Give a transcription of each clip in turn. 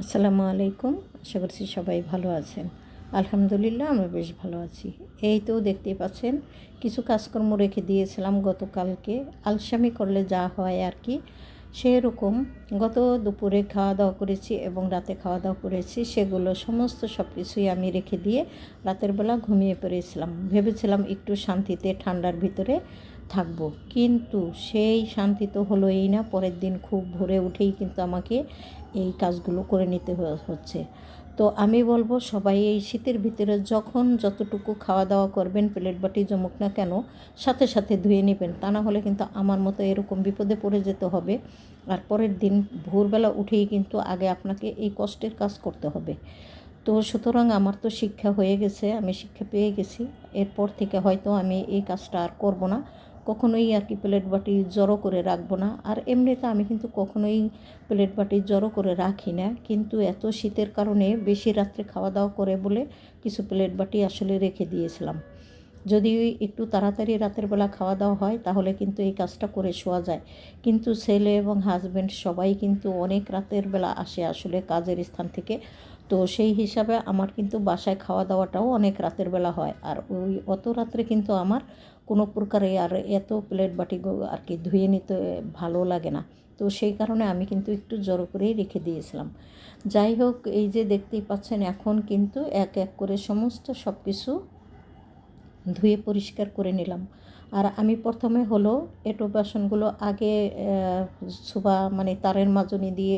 আসসালামু আলাইকুম। আশা করছি সবাই ভালো আছেন। আলহামদুলিল্লাহ, আমরা বেশ ভালো আছি। এই তো দেখতে পাচ্ছেন, কিছু কাজকর্ম রেখে দিয়েছিলাম গতকালকে। আলসামি করলে যা হয় আর কি। সেরকম গত দুপুরে খাওয়া দাওয়া করেছি এবং রাতে খাওয়া দাওয়া করেছি, সেগুলো সমস্ত সব কিছুই আমি রেখে দিয়ে রাতের বেলা ঘুমিয়ে পড়েছিলাম। ভেবেছিলাম একটু শান্তিতে ঠান্ডার ভিতরে থাকব। কিন্তু সেই শান্তি তো হলোই না, পরের দিন খুব ভোরে উঠেই কিন্তু আমাকে এই কাজগুলো করে নিতে হচ্ছে। তো আমি বলব সবাই এই শীতের ভিতরে যখন যতটুকু খাওয়া দাওয়া করবেন, প্লেট বাটি জমুক না কেন, সাথে সাথে ধুয়ে নেবেন। তা না হলে কিন্তু আমার মতো এরকম বিপদে পড়ে যেতে হবে। আর পরের দিন ভোরবেলা উঠেই কিন্তু আগে আপনাকে এই কষ্টের কাজ করতে হবে। তো সুতরাং আমার তো শিক্ষা হয়ে গেছে, আমি শিক্ষা পেয়ে গেছি। এরপর থেকে হয়তো আমি এই কাজটা আর করব না। কখনোই আর কি প্লেট বাটি জড়ো করে রাখব না। আর এমনিতে আমি কিন্তু কখনোই প্লেট বাটি জড়ো করে রাখি না। কিন্তু এত শীতের কারণে বেশি রাত্রে খাওয়া দাওয়া করে বলে কিছু প্লেট বাটি আসলে রেখে দিয়েছিলাম। যদি একটু তাড়াতাড়ি রাতের বেলা খাওয়া দাওয়া হয়, তাহলে কিন্তু এই কাজটা করে শোয়া যায়। কিন্তু ছেলে এবং হাজব্যান্ড সবাই কিন্তু অনেক রাতের বেলা আসে আসলে কাজের স্থান থেকে। তো সেই হিসাবে আমার কিন্তু বাসায় খাওয়া দাওয়াটাও অনেক রাতের বেলা হয়। আর ওই অত রাত্রে কিন্তু আমার কোনো প্রকারে আর এত প্লেট বাটি আর কি ধুয়ে নিতে ভালো লাগে না। তো সেই কারণে আমি কিন্তু একটু জড়ো করেই রেখে দিয়েছিলাম। যাই হোক, এই যে দেখতেই পাচ্ছেন, এখন কিন্তু এক এক করে সমস্ত সব কিছু ধুয়ে পরিষ্কার করে নিলাম। আর আমি প্রথমে হলো এটো বাসনগুলো আগে সুবা মানে তারের মাজনি দিয়ে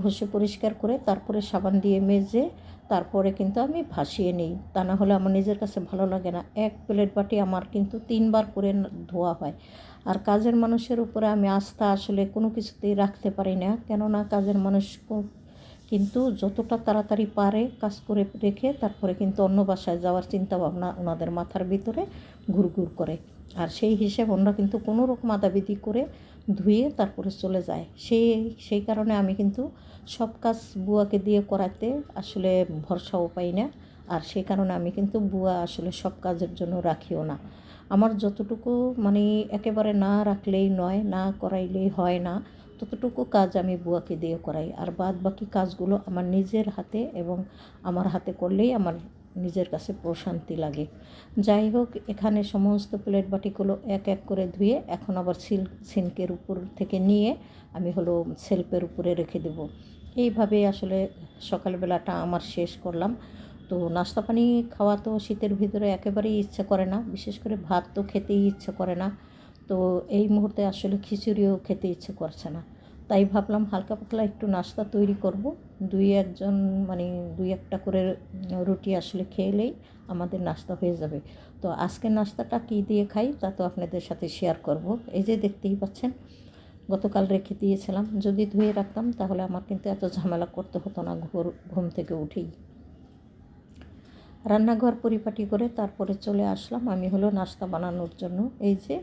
ঘষে পরিষ্কার করে তারপরে সাবান দিয়ে মেজে তারপরে কিন্তু আমি ভাসিয়ে নিই। তা না হলে আমার নিজের কাছে ভালো লাগে না। এক প্লেট বাটি আমার কিন্তু তিনবার করে ধোয়া হয়। আর কাজের মানুষের উপরে আমি আস্থা আসলে কোনো কিছুতেই রাখতে পারি না। কেননা কাজের মানুষ কিন্তু যতটা তাড়াতাড়ি পারে কাজ করে রেখে তারপরে কিন্তু অন্য বাসায় যাওয়ার চিন্তা ভাবনা ওনাদের মাথার ভিতরে ঘুরঘুর করে। আর সেই হিসেব ওনারা কিন্তু কোনো রকম আদাবিদি করে ধুয়ে তারপরে চলে যায়। সেই সেই কারণে আমি কিন্তু সব কাজ বুয়াকে দিয়ে করাতে আসলে ভরসাও পাই না। আর সেই কারণে আমি কিন্তু বুয়া আসলে সব কাজের জন্য রাখিও না। আমার যতটুকু মানে একেবারে না রাখলেই নয়, না করাইলেই হয় না, ততটুকু কাজ আমি বুয়াকে দিয়ে করাই। আর বাদ বাকি কাজগুলো আমার নিজের হাতে এবং আমার হাতে করলেই আমার নিজের কাছে প্রশান্তি লাগে। যাই হোক, এখানে সমস্ত প্লেট বাটিগুলো এক এক করে ধুয়ে এখন আবার সিল সিনকের উপর থেকে নিয়ে আমি হলো সেলফের উপরে রেখে দেব। এইভাবে আসলে সকালবেলাটা আমার শেষ করলাম। তো নাস্তা পানি খাওয়া তো শীতের ভিতরে একেবারেই ইচ্ছে করে না, বিশেষ করে ভাত তো খেতেই ইচ্ছে করে না। তো এই মুহূর্তে আসলে খিচুড়িও খেতে ইচ্ছে করছে না। তাই ভাবলাম হালকা পাতলা একটু নাস্তা তৈরি করব। দুই একজন মানে দুই একটা করে রুটি আসলে খেলেই আমাদের নাস্তা হয়ে যাবে। তো আজকে নাস্তাটা কী দিয়ে খাই তা তো আপনাদের সাথে শেয়ার করব। এই যে দেখতেই পাচ্ছেন, গতকাল রেখে দিয়েছিলাম। যদি ধুয়ে রাখতাম তাহলে আমার কিন্তু এত ঝামেলা করতে হতো না, ঘোর, ঘুম থেকে উঠেই। রান্নাঘর পরিপাটি করে তারপরে চলে আসলাম। আমি হলো নাস্তা বানানোর জন্য। এই যে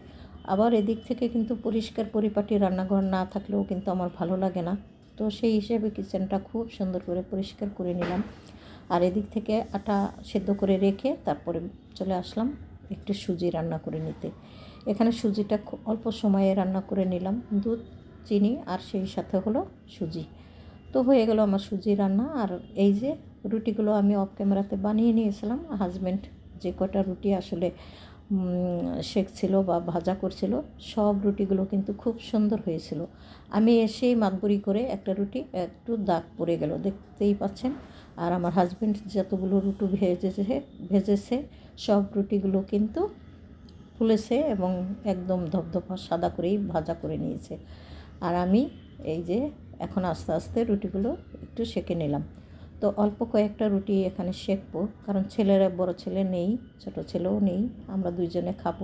আবার এদিক থেকে কিন্তু পরিষ্কার পরিপাটি রান্নাঘর না থাকলেও কিন্তু আমার ভালো লাগে না। তো সেই হিসেবে কিচেনটা খুব সুন্দর করে পরিষ্কার করে নিলাম। আর এদিক থেকে আটা সেদ্ধ করে রেখে তারপরে চলে আসলাম একটু সুজি রান্না করে নিতে। এখানে সুজিটা খুব অল্প সময়ে রান্না করে নিলাম। দুধ, চিনি আর সেই সাথে হলো সুজি। তো হয়ে গেল আমার সুজি রান্না। আর এই যে রুটিগুলো আমি অফ ক্যামেরাতে বানিয়ে নিয়েছিলাম হাজব্যান্ড যে কটা রুটি আসলে শেখছিল বা ভাজা করছিল, সব রুটিগুলো কিন্তু খুব সুন্দর হয়েছিল। আমি এসেই মাতবুরি করে একটা রুটি, একটু দাগ পড়ে গেল, দেখতেই পাচ্ছেন। আর আমার হাজব্যান্ড যতগুলো রুটি ভেজেছে ভেজেছে, সব রুটিগুলো কিন্তু ফুলেছে এবং একদম ধপধপা সাদা করেই ভাজা করে নিয়েছে। আর আমি এই যে এখন আস্তে আস্তে রুটিগুলো একটু সেঁকে নিলাম। তো অল্প কয়েকটা রুটি এখানে শেখবো কারণ ছেলেরা, বড় ছেলে নেই, ছোট ছেলেও নেই, আমরা দুইজনে খাব।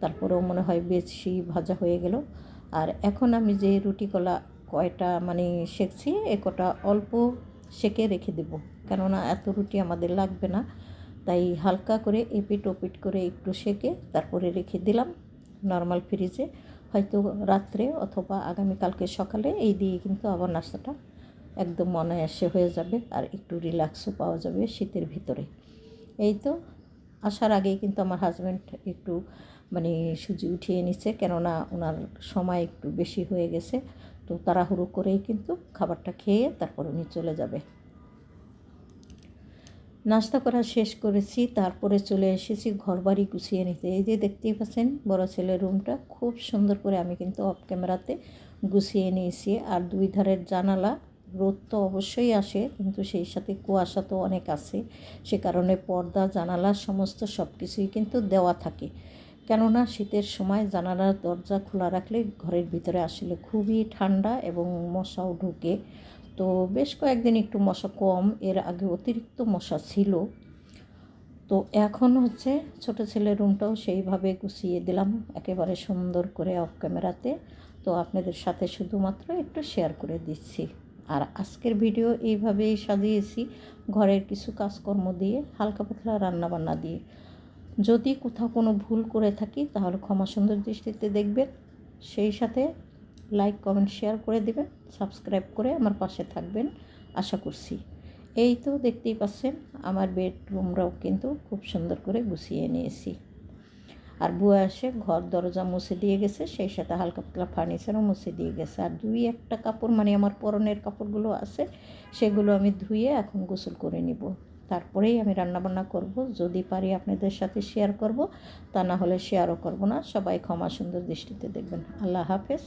তারপরেও মনে হয় বেশি ভাজা হয়ে গেল। আর এখন আমি যে রুটি কলা কয়টা মানে শেখছি এ কটা অল্প সেকে রেখে দেব। কেননা এত রুটি আমাদের লাগবে না। তাই হালকা করে এপিট ওপিট করে একটু সেকে তারপরে রেখে দিলাম নর্মাল ফ্রিজে। হয়তো রাত্রে অথবা আগামীকালকে সকালে এই দিয়ে কিন্তু আবার নাস্তাটা একদম অনায়াসে হয়ে যাবে আর একটু রিল্যাক্সও পাওয়া যাবে শীতের ভিতরে। এই তো, আসার আগেই কিন্তু আমার হাজব্যান্ড একটু মানে সুজি উঠিয়ে নিচ্ছে কেননা ওনার সময় একটু বেশি হয়ে গেছে। তো তাড়াহুড়ো করেই কিন্তু খাবারটা খেয়ে তারপর উনি চলে যাবে। নাস্তা করা শেষ করেছি, তারপরে চলে এসেছি ঘর বাড়ি গুছিয়ে নিতে। এই যে দেখতেই পাচ্ছেন, বড় ছেলের রুমটা খুব সুন্দর করে আমি কিন্তু অফ ক্যামেরাতে গুছিয়ে নিয়েছি। আর দুই ধারের জানালা রোদ তো অবশ্যই আসে, কিন্তু সেই সাথে কুয়াশা তো অনেক আছে। সে কারণে পর্দা, জানালা, সমস্ত সব কিছুই কিন্তু দেওয়া থাকে। কেননা শীতের সময় জানালার দরজা খোলা রাখলে ঘরের ভিতরে আসলে খুবই ঠান্ডা এবং মশাও ঢুকে। তো বেশ কয়েকদিন একটু মশা কম, এর আগে অতিরিক্ত মশা ছিল। তো এখন হচ্ছে ছোট ছেলের রুমটাও সেইভাবে গুছিয়ে দিলাম, একেবারে সুন্দর করে অফ ক্যামেরাতে তো। আপনাদের সাথে শুধুমাত্র একটু শেয়ার করে দিচ্ছি। আর আজকের ভিডিও এইভাবেই সাজিয়েছি ঘরের কিছু কাজকর্ম দিয়ে, হালকা পাতলা রান্নাবান্না দিয়ে। যদি কোথাও কোনো ভুল করে থাকি, তাহলে ক্ষমা সুন্দর দৃষ্টিতে দেখবেন। সেই সাথে লাইক, কমেন্ট, শেয়ার করে দেবেন, সাবস্ক্রাইব করে আমার পাশে থাকবেন, আশা করছি। এই তো দেখতেই পাচ্ছেন, আমার বেডরুমরাও কিন্তু খুব সুন্দর করে গুছিয়ে নিয়েছি। আর বুয়া এসে ঘর দরজা মুছে দিয়ে গেছে, সেই সাথে হালকা পাতলা ফার্নিচারও মুছে দিয়ে গেছে। আর দুই একটা কাপড় মানে আমার পরনের কাপড়গুলো আছে, সেগুলো আমি ধুয়ে এখন গোসল করে নিব। তারপরেই আমি রান্নাবান্না করব। যদি পারি আপনাদের সাথে শেয়ার করব, তা না হলে শেয়ারও করব না। সবাই ক্ষমা সুন্দর দৃষ্টিতে দেখবেন। আল্লাহ হাফেজ।